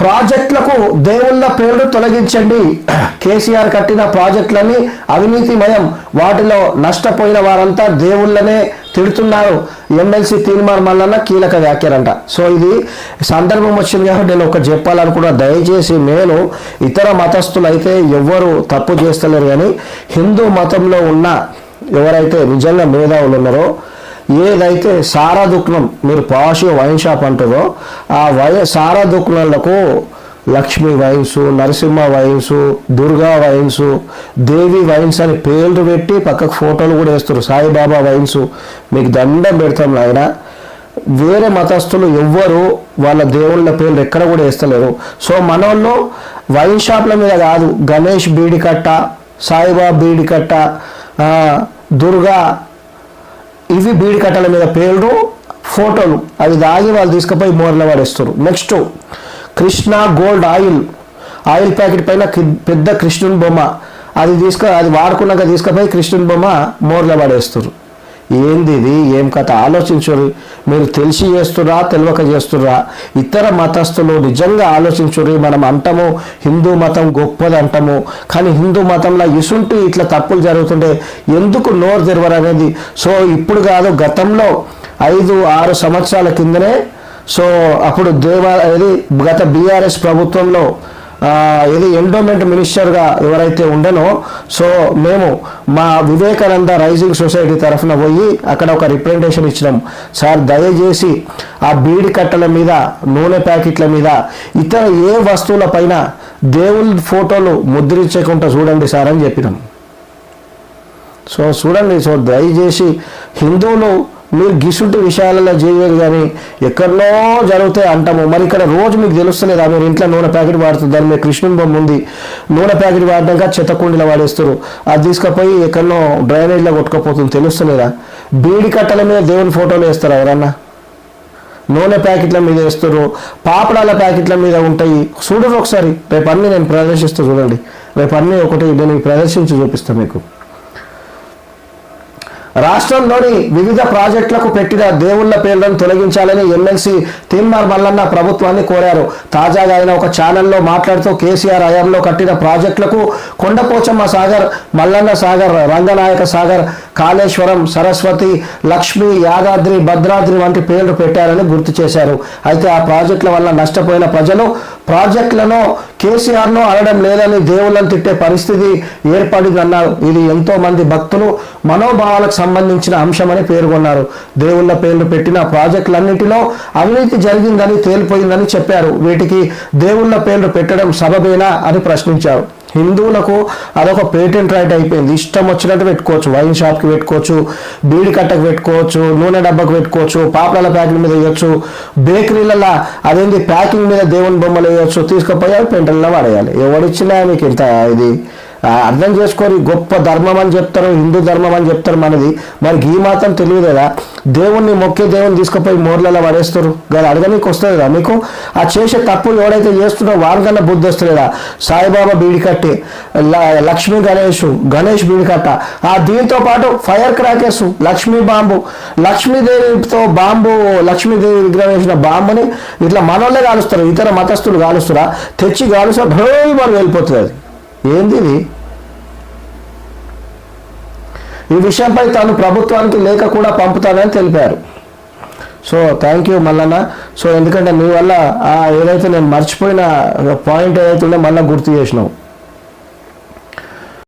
ప్రాజెక్టులకు దేవుళ్ళ పేర్లు తొలగించండి. కేసీఆర్ కట్టిన ప్రాజెక్టులని అవినీతిమయం. వాటిలో నష్టపోయిన వారంతా దేవుళ్ళనే తిడుతున్నారు. ఎమ్మెల్సీ తీర్మార్ మల్లన్న కీలక వ్యాఖ్యలంట. సో ఇది సందర్భం వచ్చింది కాబట్టి నేను ఒక చెప్పాలనుకున్నా. దయచేసి నేను ఇతర మతస్థులైతే ఎవ్వరూ ఎవ్వరు తప్పు చేస్తలేరు కానీ హిందూ మతంలో ఉన్న ఎవరైతే నిజంగా మేధావులు ఉన్నారో ఏదైతే సారా దుఃఖం మీరు పాషి వైన్ షాప్ అంటారో ఆ వై సారా దుఃఖాలకు Lakshmi wines Narasimha wines Durga wines Devi wines అని పేర్లు పెట్టి పక్కకు ఫోటోలు కూడా వేస్తారు. సాయిబాబా వైన్స్. మీకు దండం పెడతాం నాయన. వేరే మతస్థులు ఎవ్వరు వాళ్ళ దేవుళ్ళ పేర్లు ఎక్కడ కూడా వేస్తలేరు. సో మనోళ్ళు వైన్ షాప్ల మీద కాదు. గణేష్ బీడికట్ట సాయిబాబా బీడికట్ట దుర్గా ఇవి బీడి కట్టల మీద పేర్లు ఫోటోలు. అవి దాగి వాళ్ళు తీసుకుపోయి మోర్ల పడేస్తారు next Krishna gold oil. Oil packet పైన పెద్ద కృష్ణుని బొమ్మ. అది తీసుకు అది వాడుకున్నాక తీసుకుపోయి కృష్ణుని బొమ్మ మోర్ల పడేస్తారు ఏంది ఇది? ఏం కథ? ఆలోచించుర్రి. మీరు తెలిసి చేస్తురా తెలియక చేస్తురా ఇతర మతస్థులు నిజంగా ఆలోచించుర్రి. మనం అంటాము హిందూ మతం గొప్పది అంటాము. కానీ హిందూ మతంలో ఇసుంటి ఇట్లా తప్పులు జరుగుతుంటే ఎందుకు నోరు తెరవరు అనేది? సో ఇప్పుడు కాదు గతంలో ఐదు ఆరు సంవత్సరాల కిందనే సో అప్పుడు దేవా ఇది గత బీఆర్ఎస్ ప్రభుత్వంలో ఇది ఎండోమెంట్ మినిస్టర్గా ఎవరైతే ఉండనో సో మేము మా వివేకానంద రైజింగ్ సొసైటీ తరఫున పోయి అక్కడ ఒక రిప్రజెంటేషన్ ఇచ్చినాం. సార్ దయచేసి ఆ బీడి కట్టల మీద నూనె ప్యాకెట్ల మీద ఇతర ఏ వస్తువుల పైన దేవుళ్ళ ఫోటోలు ముద్రించకుండా చూడండి సార్ అని చెప్పినాం. సో చూడండి సో దయచేసి హిందువులు మీరు గిసుంటి విషయాలలో చేయరు కానీ ఎక్కడనో జరుగుతాయి అంటాము. మరి ఇక్కడ రోజు మీకు తెలుస్తలేదా? మీరు ఇంట్లో నూనె ప్యాకెట్ వాడుతుంది దాని మీద కృష్ణుని బొమ్మ ఉంది. నూనె ప్యాకెట్ వాడినాక చెత్త కుండీలో వాడేస్తారు. అది తీసుకుపోయి ఎక్కడనో డ్రైనేజ్లో కొట్టుకుపోతుంది. తెలుస్తలేదా? బీడి కట్టల మీద దేవుని ఫోటోలు వేస్తారు ఎవరన్నా? నూనె ప్యాకెట్ల మీద వేస్తారు. పాపడాల ప్యాకెట్ల మీద ఉంటాయి. చూడరు ఒకసారి. రేపు అన్నీ నేను ప్రదర్శిస్తూ చూడండి. రేపు అన్నీ ఒకటి నేను ప్రదర్శించి చూపిస్తాను మీకు. రాష్ట్రంలోని వివిధ ప్రాజెక్టులకు పెట్టిన దేవుళ్ళ పేర్లను తొలగించాలని ఎమ్మెల్సీ తీన్మార్ మల్లన్న ప్రభుత్వాన్ని కోరారు. తాజాగా ఆయన ఒక ఛానల్లో మాట్లాడుతూ కేసీఆర్ హయాంలో కట్టిన ప్రాజెక్టులకు కొండపోచమ్మ సాగర్ మల్లన్న సాగర్ రంగనాయక సాగర్ కాళేశ్వరం సరస్వతి లక్ష్మి యాదాద్రి భద్రాద్రి వంటి పేర్లు పెట్టారని గుర్తు చేశారు. అయితే ఆ ప్రాజెక్టుల వల్ల నష్టపోయిన ప్రజలు ప్రాజెక్టులను కేసీఆర్ను అనడం లేదని దేవుళ్ళను తిట్టే పరిస్థితి ఏర్పడిందన్నారు. ఇది ఎంతో మంది భక్తులు మనోభావాలకు సంబంధించిన అంశమని పేర్కొన్నారు. దేవుళ్ళ పేర్లు పెట్టిన ప్రాజెక్టులన్నింటిలో అవినీతి జరిగిందని తేలిపోయిందని చెప్పారు. వీటికి దేవుళ్ళ పేర్లు పెట్టడం సబబేనా అని ప్రశ్నించారు. హిందువులకు అదొక పేటెంట్ రైట్ అయిపోయింది. ఇష్టం వచ్చినట్టు పెట్టుకోవచ్చు. వైన్ షాప్కి పెట్టుకోవచ్చు బీడి కట్టకు పెట్టుకోవచ్చు నూనె డబ్బాకు పెట్టుకోవచ్చు పాపల ప్యాకెట్ మీద వేయొచ్చు బేకరీలలో అదేంటి ప్యాకింగ్ మీద దేవుని బొమ్మలు వేయొచ్చు తీసుకుపోయి అవి పెంటల్లో వాడేయాలి. ఎవడిచ్చినా మీకు ఇంత ఇది? అర్థం చేసుకోరు గొప్ప ధర్మం అని చెప్తారు హిందూ ధర్మం అని చెప్తారు మనది. మనకి ఈ మాత్రం తెలియదు కదా. దేవుణ్ణి మొక్కే దేవుని తీసుకుపోయి మోర్లలో పడేస్తారు. కదా అడగనీకి వస్తుంది కదా మీకు? ఆ చేసే తప్పులు ఎవడైతే చేస్తున్నారో వారికన్నా బుద్ధి వస్తలేదా సాయిబాబా బీడి కట్టి లక్ష్మీ గణేష్ గణేష్ బీడి కట్ట. ఆ దీంతో పాటు ఫైర్ క్రాకర్స్ లక్ష్మీ బాంబు. లక్ష్మీదేవితో బాంబు లక్ష్మీదేవి విగ్రహం వేసిన బాంబుని ఇట్లా మనోళ్ళే కాలుస్తారు ఇతర మతస్థులు కాలుస్తారా? తెచ్చి కాలుస్తారు భోయి మరి వెళ్ళిపోతుంది అది. ఏంది ఇది? ఈ విషయంపై తాను ప్రభుత్వానికి లేఖ కూడా పంపుతానని తెలిపారు. So thank you Mallanna. So ఎందుకంటే మీ వల్ల ఏదైతే నేను మర్చిపోయిన పాయింట్ ఏదైతే ఉందో మళ్ళీ గుర్తు చేసినావు.